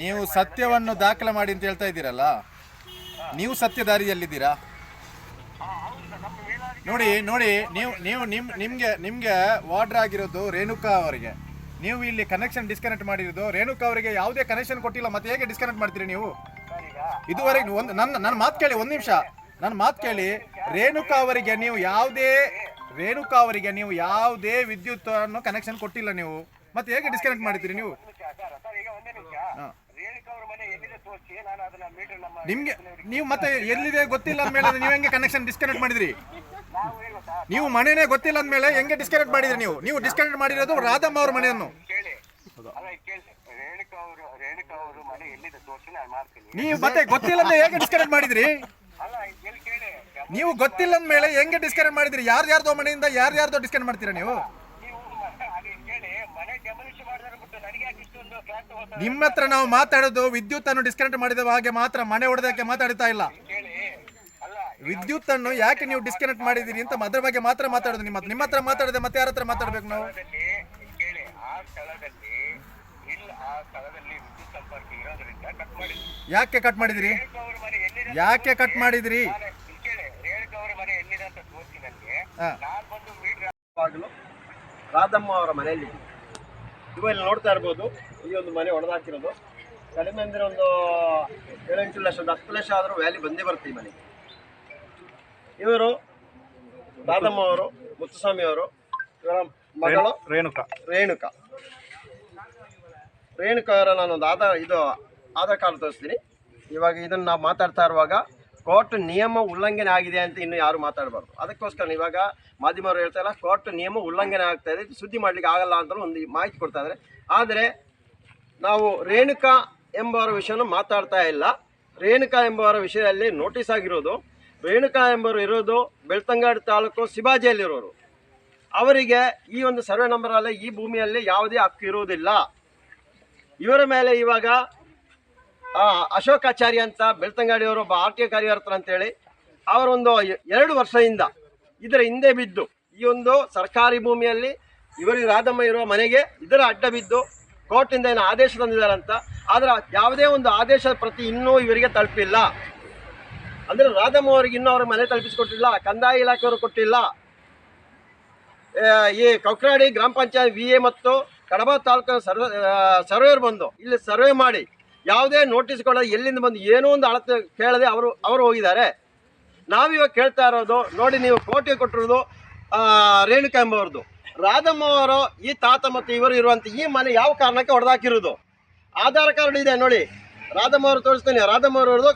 ನೀವು ಸತ್ಯವನ್ನು ದಾಖಲೆ ಮಾಡಿ ಅಂತ ಹೇಳ್ತಾ ಇದ್ದೀರಲ್ಲ? ನೀವು ಸತ್ಯ ದಾರಿಯಲ್ಲಿದ್ದೀರಾ ನೋಡಿ ನೋಡಿ, ನೀವು ನೀವು ನಿಮ್, ನಿಮ್ಗೆ ನಿಮ್ಗೆ ವಾರ್ಡ್ರ್ ಆಗಿರೋದು ರೇಣುಕಾ ಅವರಿಗೆ. ನೀವು ಇಲ್ಲಿ ಕನೆಕ್ಷನ್ ಡಿಸ್ಕನೆಕ್ಟ್ ಮಾಡಿರೋದು. ರೇಣುಕಾ ಅವರಿಗೆ ಯಾವುದೇ ಕನೆಕ್ಷನ್ ಕೊಟ್ಟಿಲ್ಲ, ಮತ್ತೆ ಹೇಗೆ ಡಿಸ್ಕನೆಕ್ಟ್ ಮಾಡ್ತೀರಿ ನೀವು? ಇದುವರೆಗೆ ಒಂದು ನನ್ನ ನನ್ನ ಮಾತು ಕೇಳಿ, ಒಂದು ನಿಮಿಷ. ನನ್ನ ಮಾತು ಕೇಳಿ, ರೇಣುಕಾ ಅವರಿಗೆ ನೀವು ಯಾವುದೇ ರೇಣುಕಾ ಅವರಿಗೆ ನೀವು ಯಾವುದೇ ವಿದ್ಯುತ್ ಅನ್ನು ಕನೆಕ್ಷನ್ ಕೊಟ್ಟಿಲ್ಲ ನೀವು. ಮತ್ತೆ ಹೇಗೆ ಡಿಸ್ಕನೆಕ್ಟ್ ಮಾಡಿದ್ರಿ ನೀವು? ನಿಮ್ಗೆ ನೀವು ಮತ್ತೆ ಎಲ್ಲಿದೆ ಗೊತ್ತಿಲ್ಲ ಅಂದ್ಮೇಲೆ ನೀವು ಹೆಂಗೆ ಕನೆಕ್ಷನ್ ಡಿಸ್ಕನೆಕ್ಟ್ ಮಾಡಿದ್ರಿ? ನಾವು ಮನೆನೇ ಗೊತ್ತಿಲ್ಲ ಅಂದ್ಮೇಲೆ ಹೆಂಗೆ ಡಿಸ್ಕನೆಕ್ಟ್ ಮಾಡಿದ್ರಿ ನೀವು? ನೀವು ಡಿಸ್ಕನೆಕ್ಟ್ ಮಾಡಿರೋದು ರಾಧಮ್ಮ ಅವ್ರ ಮನೆಯನ್ನು. ಕೇಳಿ. ಅಲ್ಲ ಈಗ ಕೇಳಿ. ರೇಣುಕಾ ಅವರು ರೇಣುಕಾ ಅವರು ಮನೆ ಎಲ್ಲಿದೆ ತೋರಿಸಿ ನಾನು ಮಾಡ್ತೀನಿ. ನೀವು ಮತ್ತೆ ಗೊತ್ತಿಲ್ಲ ಅಂದ್ರೆ ಹೇಗೆ ಡಿಸ್ಕನೆಕ್ಟ್ ಮಾಡಿದ್ರಿ? ಅಲ್ಲ ಕೇಳಿ ನೀವು ಗೊತ್ತಿಲ್ಲ ಅಂದ್ಮೇಲೆ ಹೆಂಗೆ ಡಿಸ್ಕನೆಕ್ಟ್ ಮಾಡಿದ್ರಿ? ಯಾರು ಯಾರ್ದೋ ಮನೆಯಿಂದ ಯಾರು ಯಾರ್ದೋ ಡಿಸ್ಕನೆಕ್ಟ್ ಮಾಡ್ತೀರಾ ನೀವು? ನೀವು ಮ- ಅದು ಕೇಳಿ ಮನೆ ಡೆಮಲಿಷ್ ಮಾಡಿದ್ರೆ ಬಿಟ್ಟು ನನಗೆ ಯಾಕೆ ಇಷ್ಟೊಂದು ಫ್ಲಾಟ್ ತಗೋತಾರೆ? ನಿಮ್ಮ ಹತ್ರ ನಾವು ಮಾತಾಡೋದು ವಿದ್ಯುತ್ ಅನ್ನು ಡಿಸ್ಕನೆಕ್ಟ್ ಮಾಡಿದ ಹಾಗೆ ಮಾತ್ರ ಮನೆ ಹೊಡೆದಕ್ಕೆ ಮಾತಾಡ್ತಾ ಇಲ್ಲ. ವಿದ್ಯುತ್ ಅನ್ನು ಯಾಕೆ ನೀವು ಡಿಸ್ಕನೆಕ್ಟ್ ಮಾಡಿದಿರಿ ಅಂತ ಅದ್ರ ಬಗ್ಗೆ ಮಾತ್ರ ಮಾತಾಡೋದು. ನಿಮ್ಮ ನಿಮ್ಮ ಹತ್ರ ಮಾತಾಡದೆ ಮತ್ತೆ ಯಾರ ಹತ್ರ ಮಾತಾಡ್ಬೇಕು ನಾವು? ಸ್ಥಳದಲ್ಲಿ ಕೇಳಿ ಆ ಸ್ಥಳದಲ್ಲಿ ಇಲ್ಲ ಆ ಸ್ಥಳದಲ್ಲಿ ವಿದ್ಯುತ್ ಸಂಪರ್ಕ ಇರೋದ್ರಿಂದ ಕಟ್ ಮಾಡಿದ್ರು. ಯಾಕೆ ಕಟ್ ಮಾಡಿದಿರಿ? ರೇಣುಕಾ ಅವ್ರ ಮನೆ ಎಲ್ಲಿದೆ ಅಂತ ಯಾಕೆ ಕಟ್ ಮಾಡಿದಿರಿ? ನಾನು ಇಲ್ಲಿ ಕೇಳಿ ರೇಣುಕಾ ಅವ್ರ ಮನೆ ಎಲ್ಲಿದೆ ಅಂತ ತೋರಿಸಿ ನನಗೆ ಹಾ. ನಾನು ಬಂದು ಮೀಟರ್ ಬಾಗಿಲು ರಾಧಮ್ಮ ಅವರ ಮನೆಯಲ್ಲಿ. ನೀವು ಇಲ್ಲಿ ನೋಡ್ತಾ ಇರ್ಬೋದು ಈ ಒಂದು ಮನೆ ಒಡೆದಾಕಿರೋದು. ಕಡಿಮೆ ಅಂದರೆ ಒಂದು ಏಳೆಂಟು ಲಕ್ಷ ಒಂದು ಹತ್ತು ಲಕ್ಷ ಆದರೂ ವ್ಯಾಲಿ ಬಂದೇ ಬರ್ತೀವಿ ಈ ಮನೆಗೆ. ಇವರು ದಾದಮ್ಮ ಅವರು ಮುತ್ತುಸ್ವಾಮಿ ಅವರು ಇವರ ಮಗಳು ರೇಣುಕಾ ರೇಣುಕಾ. ರೇಣುಕಾ. ಅವರ ನಾನೊಂದು ಆಧಾರ್ ಇದು ಆಧಾರ್ ಕಾರ್ಡ್ ತೋರಿಸ್ತೀನಿ. ಇವಾಗ ಇದನ್ನು ನಾವು ಮಾತಾಡ್ತಾ ಇರುವಾಗ ಕೋರ್ಟ್ ನಿಯಮ ಉಲ್ಲಂಘನೆ ಆಗಿದೆ ಅಂತ ಇನ್ನು ಯಾರು ಮಾತಾಡಬಾರ್ದು. ಅದಕ್ಕೋಸ್ಕರ ಇವಾಗ ಮಾಧ್ಯಮರು ಹೇಳ್ತಾ ಇಲ್ಲ ಕೋರ್ಟ್ ನಿಯಮ ಉಲ್ಲಂಘನೆ ಆಗ್ತಾ ಇದೆ ಇದು ಸುದ್ದಿ ಮಾಡಲಿಕ್ಕೆ ಆಗಲ್ಲ ಅಂತ ಒಂದು ಮಾಹಿತಿ ಕೊಡ್ತಾ ಇದ್ದಾರೆ. ಆದರೆ ನಾವು ರೇಣುಕಾ ಎಂಬವರ ವಿಷಯನೂ ಮಾತಾಡ್ತಾ ಇಲ್ಲ. ರೇಣುಕಾ ಎಂಬವರ ವಿಷಯದಲ್ಲಿ ನೋಟಿಸ್ ಆಗಿರೋದು ರೇಣುಕಾ ಎಂಬರು ಇರೋದು ಬೆಳ್ತಂಗಾಡಿ ತಾಲೂಕು ಸಿಬಾಜಿಯಲ್ಲಿರೋರು ಅವರಿಗೆ ಈ ಒಂದು ಸರ್ವೆ ನಂಬರಲ್ಲಿ ಈ ಭೂಮಿಯಲ್ಲಿ ಯಾವುದೇ ಹಕ್ಕು ಇರುವುದಿಲ್ಲ. ಇವರ ಮೇಲೆ ಇವಾಗ ಅಶೋಕಾಚಾರ್ಯ ಅಂತ ಬೆಳ್ತಂಗಾಡಿಯವರು ಒಬ್ಬ ಆರ್ ಟಿ ಒ ಕಾರ್ಯಕರ್ತರು ಅಂತೇಳಿ, ಅವರೊಂದು ಎರಡು ವರ್ಷದಿಂದ ಇದರ ಹಿಂದೆ ಬಿದ್ದು, ಈ ಒಂದು ಸರ್ಕಾರಿ ಭೂಮಿಯಲ್ಲಿ ಇವರಿಗೆ ರಾಧಮ್ಮ ಇರುವ ಮನೆಗೆ ಇದರ ಅಡ್ಡ ಬಿದ್ದು ಕೋರ್ಟಿಂದ ಏನು ಆದೇಶ ತಂದಿದ್ದಾರಂತ ಆದರೆ ಯಾವುದೇ ಒಂದು ಆದೇಶದ ಪ್ರತಿ ಇನ್ನೂ ಇವರಿಗೆ ತಲುಪಿಲ್ಲ. ಅಂದರೆ ರಾಧಮ್ಮ ಅವ್ರಿಗೆ ಇನ್ನೂ ಅವ್ರ ಮನೆ ತಲುಪಿಸಿಕೊಟ್ಟಿಲ್ಲ, ಕಂದಾಯ ಇಲಾಖೆಯವರು ಕೊಟ್ಟಿಲ್ಲ. ಈ ಕೌಕ್ರಾಡಿ ಗ್ರಾಮ ಪಂಚಾಯತ್ ವಿ ಎ ಮತ್ತು ಕಡಬ ತಾಲೂಕಿನ ಸರ್ವೆ ಸರ್ವೇರ್ ಬಂದು ಇಲ್ಲಿ ಸರ್ವೆ ಮಾಡಿ, ಯಾವುದೇ ನೋಟಿಸ್ ಕೊಡೋದು ಎಲ್ಲಿಂದ ಬಂದು ಏನೋ ಒಂದು ಅಳತೆ ಕೇಳದೆ ಅವರು ಅವರು ಹೋಗಿದ್ದಾರೆ. ನಾವಿವಾಗ ಕೇಳ್ತಾ ಇರೋದು, ನೋಡಿ ನೀವು ಕೋಟಿ ಕೊಟ್ಟಿರೋದು ರೇಣುಕಾ ಎಂಬವ್ರದ್ದು. ರಾಧಮ್ಮ ಅವರು, ಈ ತಾತ ಮತ್ತು ಇವರು ಇರುವಂಥ ಈ ಮನೆ ಯಾವ ಕಾರಣಕ್ಕೆ ಹೊಡೆದಾಕಿರೋದು? ಆಧಾರ್ ಕಾರ್ಡ್ ಇದೆ ನೋಡಿ. ರಾಧಮ್ಮ ಅವರು ತೋರಿಸ್ತೇನೆ, ರಾಧಮ್ಮ ಅವರು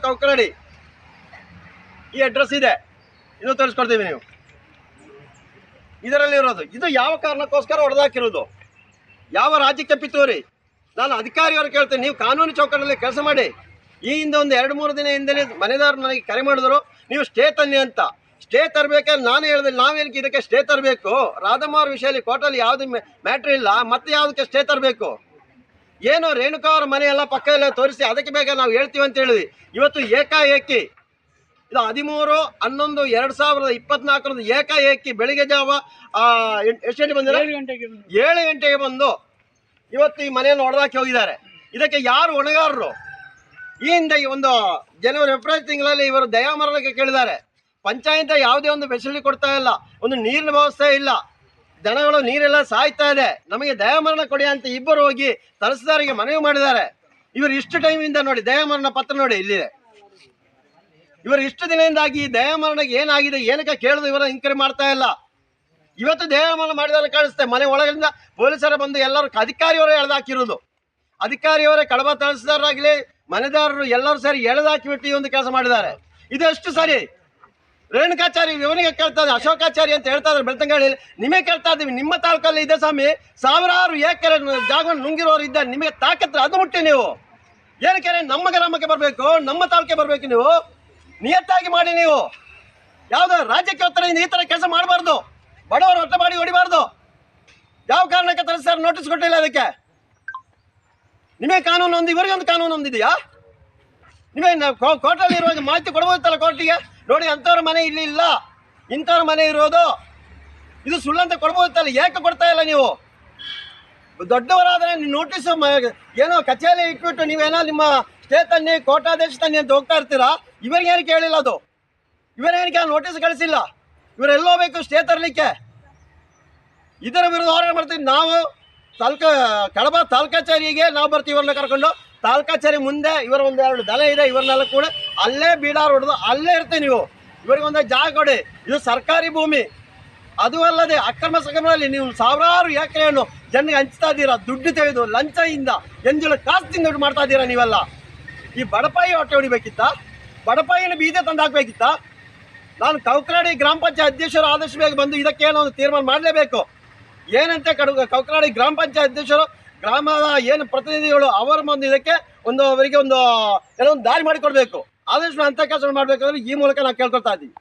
ಈ ಅಡ್ರೆಸ್ ಇದೆ. ಇದು ತೋರಿಸ್ಕೊಡ್ತೀವಿ ನೀವು. ಇದರಲ್ಲಿ ಇರೋದು. ಇದು ಯಾವ ಕಾರಣಕ್ಕೋಸ್ಕರ ಹೊಡೆದಾಕಿರೋದು ಯಾವ ರಾಜ್ಯಕ್ಕೆ ಪಿತೂರಿ? ನಾನು ಅಧಿಕಾರಿಯವರು ಕೇಳ್ತೇನೆ. ನೀವು ಕಾನೂನು ಚೌಕಟ್ಟಲ್ಲಿ ಕೆಲಸ ಮಾಡಿ. ಈ ಹಿಂದೆ ಒಂದು ಎರಡು ಮೂರು ದಿನ ಹಿಂದೆ ಮನೆದಾರರು ನನಗೆ ಕರೆ ಮಾಡಿದ್ರು. ನೀವು ಸ್ಟೇ ತನ್ನಿ ಅಂತ. ಸ್ಟೇ ತರಬೇಕಾದ್ರೆ ನಾನು ಹೇಳಿದೆ. ನಾವೇನಕ್ಕೆ ಇದಕ್ಕೆ ಸ್ಟೇ ತರಬೇಕು? ರಾಧಮ್ಮ ಅವ್ರ ವಿಷಯದಲ್ಲಿ ಕೋರ್ಟಲ್ಲಿ ಯಾವುದು ಮ್ಯಾಟ್ರ್ ಇಲ್ಲ. ಮತ್ತೆ ಯಾವುದಕ್ಕೆ ಸ್ಟೇ ತರಬೇಕು? ಏನು ರೇಣುಕಾ ಅವ್ರ ಮನೆಯೆಲ್ಲ ಪಕ್ಕ ತೋರಿಸಿ ಅದಕ್ಕೆ ಬೇಗ ನಾವು ಹೇಳ್ತೀವಿ ಅಂತ ಹೇಳಿದ್ವಿ. ಇವತ್ತು ಏಕಾಏಕಿ ಇದು ಹದಿಮೂರು ಹನ್ನೊಂದು ಎರಡು ಸಾವಿರದ ಇಪ್ಪತ್ನಾಲ್ಕರಂದು ಏಕಾಏಕಿ ಬೆಳಿಗ್ಗೆ ಜಾವ ಆ, ಎಷ್ಟ್- ಗಂಟೆ ಬಂದಿರ ಏಳು ಗಂಟೆಗೆ ಬಂದು ಇವತ್ತು ಈ ಮನೆಯನ್ನು ಹೊಡೆದಾಕಿ ಹೋಗಿದ್ದಾರೆ. ಇದಕ್ಕೆ ಯಾರು ಹೊಣೆಗಾರರು? ಈ ಹಿಂದೆ ಈ ಒಂದು ಜನವರಿ ಫೆಬ್ರವರಿ ತಿಂಗಳಲ್ಲಿ ಇವರು ದಯಾಮರಣಕ್ಕೆ ಕೇಳಿದ್ದಾರೆ. ಪಂಚಾಯತ್ ಯಾವುದೇ ಒಂದು ಫೆಸಿಲಿಟಿ ಕೊಡ್ತಾ ಇಲ್ಲ. ಒಂದು ನೀರಿನ ವ್ಯವಸ್ಥೆ ಇಲ್ಲ. ದನಗಳು ನೀರೆಲ್ಲ ಸಾಯ್ತಾ ಇದೆ. ನಮಗೆ ದಯಾಮರಣ ಕೊಡಿ ಅಂತ ಇಬ್ಬರು ಹೋಗಿ ತಹಸೀಲ್ದಾರಿಗೆ ಮನವಿ ಮಾಡಿದ್ದಾರೆ. ಇವರು ಇಷ್ಟು ಟೈಮಿಂದ ನೋಡಿ ದಯಾಮರಣ ಪತ್ರ ನೋಡಿ ಇಲ್ಲಿದೆ. ಇವರು ಇಷ್ಟು ದಿನದಿಂದಾಗಿ ಈ ದಯಾಮರಣಕ್ಕೆ ಏನಾಗಿದೆ, ಏನಕ್ಕೆ ಕೇಳಿದ್ರು ಇವರ ಇನ್ಕ್ವೈರಿ ಮಾಡ್ತಾ ಇಲ್ಲ. ಇವತ್ತು ದಯಾಮರಣ ಮಾಡಿದಾಗ ಕಾಣಿಸುತ್ತೆ. ಮನೆ ಒಳಗಿಂದ ಪೊಲೀಸರ ಬಂದು ಎಲ್ಲರೂ ಅಧಿಕಾರಿಯವರೇ ಎಳೆದಾಕಿರೋದು. ಅಧಿಕಾರಿಯವರೇ ಕಡಬ ತಹಸೀಲ್ದಾರರಾಗಲಿ, ಮನೆದಾರರು ಎಲ್ಲರೂ ಸೇರಿ ಎಳೆದಾಕಿಬಿಟ್ಟು ಈ ಒಂದು ಕೆಲಸ ಮಾಡಿದ್ದಾರೆ. ಇದು ಎಷ್ಟು ಸರಿ? ರೇಣುಕಾಚಾರಿ ಇವನಿಗೆ ಕೇಳ್ತಾ ಇದ್ದಾರೆ. ಅಶೋಕಾಚಾರಿ ಅಂತ ಹೇಳ್ತಾ ಇದ್ದಾರೆ ಬೆಳ್ತಂಗಳಿ ನಿಮಗೆ ಕೇಳ್ತಾ ಇದ್ದೀವಿ. ನಿಮ್ಮ ತಾಲೂಕಲ್ಲಿ ಇದೆ ಸ್ವಾಮಿ. ಸಾವಿರಾರು ಏಕರೆ ಜಾಗವನ್ನು ನುಂಗಿರೋರು ಇದ್ದಾರೆ. ನಿಮಗೆ ತಾಕತ್ರ ಅದು ಮುಟ್ಟಿ ನೀವು. ಏನಕ್ಕೆ ನಮ್ಮ ಗ್ರಾಮಕ್ಕೆ ಬರಬೇಕು. ನಮ್ಮ ತಾಲೂಕಿಗೆ ಬರಬೇಕು ನೀವು. ನಿಯತ್ತಾಗಿ ಮಾಡಿ ನೀವು. ಯಾವುದೋ ರಾಜ್ಯಕ್ಕೆ ಒತ್ತಡದಿಂದ ಈ ಥರ ಕೆಲಸ ಮಾಡಬಾರ್ದು. ಬಡವರು ಹೊಟ್ಟೆ ಮಾಡಿ ಹೊಡಿಬಾರ್ದು. ಯಾವ ಕಾರಣಕ್ಕೆ ತರ ಸರ್ ನೋಟಿಸ್ ಕೊಟ್ಟಿಲ್ಲ ಅದಕ್ಕೆ? ನಿಮಗೆ ಕಾನೂನು ಒಂದು ಇವರಿಗೆ ಒಂದು ಕಾನೂನು ಒಂದಿದೆಯಾ? ನಿಮಗೆ ಕೋರ್ಟಲ್ಲಿ ಇರುವಾಗ ಮಾಹಿತಿ ಕೊಡ್ಬೋದಲ್ಲ ಕೋರ್ಟಿಗೆ? ನೋಡಿ, ಅಂಥವ್ರ ಮನೆ ಇಲ್ಲಿ ಇಲ್ಲ. ಇಂಥವ್ರ ಮನೆ ಇರೋದು. ಇದು ಸುಳ್ಳಂತ ಕೊಡ್ಬೋದಲ್ಲ ಯಾಕೆ ಕೊಡ್ತಾ ಇಲ್ಲ ನೀವು? ದೊಡ್ಡವರಾದ್ರೆ ನೋಟಿಸ್ ಏನೋ ಕಚೇರಿ ಇಟ್ಬಿಟ್ಟು ನೀವೇನೋ ನಿಮ್ಮ ಸ್ಟೇ ತನ್ನಿ ಕೋಟಾದೇಶ ತನ್ನಿ ಅಂತ ಹೋಗ್ತಾ ಇರ್ತೀರಾ? ಇವರಿಗೇನು ಕೇಳಿಲ್ಲ ಅದು? ಇವರೇನಕ್ಕೆ ನೋಟಿಸ್ ಕಳಿಸಿಲ್ಲ? ಇವರೆಲ್ಲೋ ಬೇಕು ಸ್ಟೇ ತರಲಿಕ್ಕೆ? ಇದರ ವಿರುದ್ಧ ಹೋರಾಟ ಮಾಡ್ತೀವಿ. ನಾವು ತಾಲ್ಕ, ಕಡಬ ತಾಲ್ಕಾಚಾರಿಗೆ ಕಚೇರಿಗೆ ನಾವು ಬರ್ತೀವಿ ಇವ್ರನ್ನ ಕರ್ಕೊಂಡು. ತಾಲ್ಕಾಚಾರಿ ಮುಂದೆ ಇವರ ಒಂದು ಎರಡು ದಲ ಇದೆ, ಇವ್ರನ್ನೆಲ್ಲ ಕೂಡ ಅಲ್ಲೇ ಬೀಡಾರ್ ಹೊಡೆದು ಅಲ್ಲೇ ಇರ್ತೀವಿ ನೀವು. ಇವರಿಗೊಂದು ಜಾಗ ಕೊಡಿ. ಇದು ಸರ್ಕಾರಿ ಭೂಮಿ. ಅದು ಅಲ್ಲದೆ ಅಕ್ರಮ ಸಕ್ರಮದಲ್ಲಿ ನೀವು ಸಾವಿರಾರು ಎಕರೆಯನ್ನು ಜನರಿಗೆ ಹಂಚ್ತಾ ಇದ್ದೀರಾ? ದುಡ್ಡು ತೆಗೆದು ಲಂಚದಿಂದ, ಎಂಜಲ ಕಾಸು ತಿಂದು ದುಡ್ಡು ಮಾಡ್ತಾ ಇದ್ದೀರಾ ನೀವೆಲ್ಲ? ಈ ಬಡಪಾಯಿ ಹೊಟ್ಟೆ ಹೊಡಿಬೇಕಿತ್ತ? ಬಡಪಾಯಿನ ಬೀದೆ ತಂದು ಹಾಕ್ಬೇಕಿತ್ತ? ನಾನು ಕೌಕರಾಡಿ ಗ್ರಾಮ ಪಂಚಾಯತ್ ಅಧ್ಯಕ್ಷರು ಆದಷ್ಟು ಬೇಗ ಬಂದು ಇದಕ್ಕೆ ಏನೋ ಒಂದು ತೀರ್ಮಾನ ಮಾಡಲೇಬೇಕು. ಏನಂತೆ ಕಡು, ಕೌಕರಾಡಿ ಗ್ರಾಮ ಪಂಚಾಯತ್ ಅಧ್ಯಕ್ಷರು, ಗ್ರಾಮದ ಏನು ಪ್ರತಿನಿಧಿಗಳು ಅವರ ಮುಂದೆ ಇದಕ್ಕೆ ಒಂದು ಅವರಿಗೆ ಒಂದು ಒಂದು ದಾರಿ ಮಾಡಿಕೊಡ್ಬೇಕು. ಆದಷ್ಟು ಅಂತ ಕೆಲಸ ಮಾಡಬೇಕಂದ್ರೆ ಈ ಮೂಲಕ ನಾವು ಕೇಳ್ಕೊಳ್ತಾ ಇದ್ದೀವಿ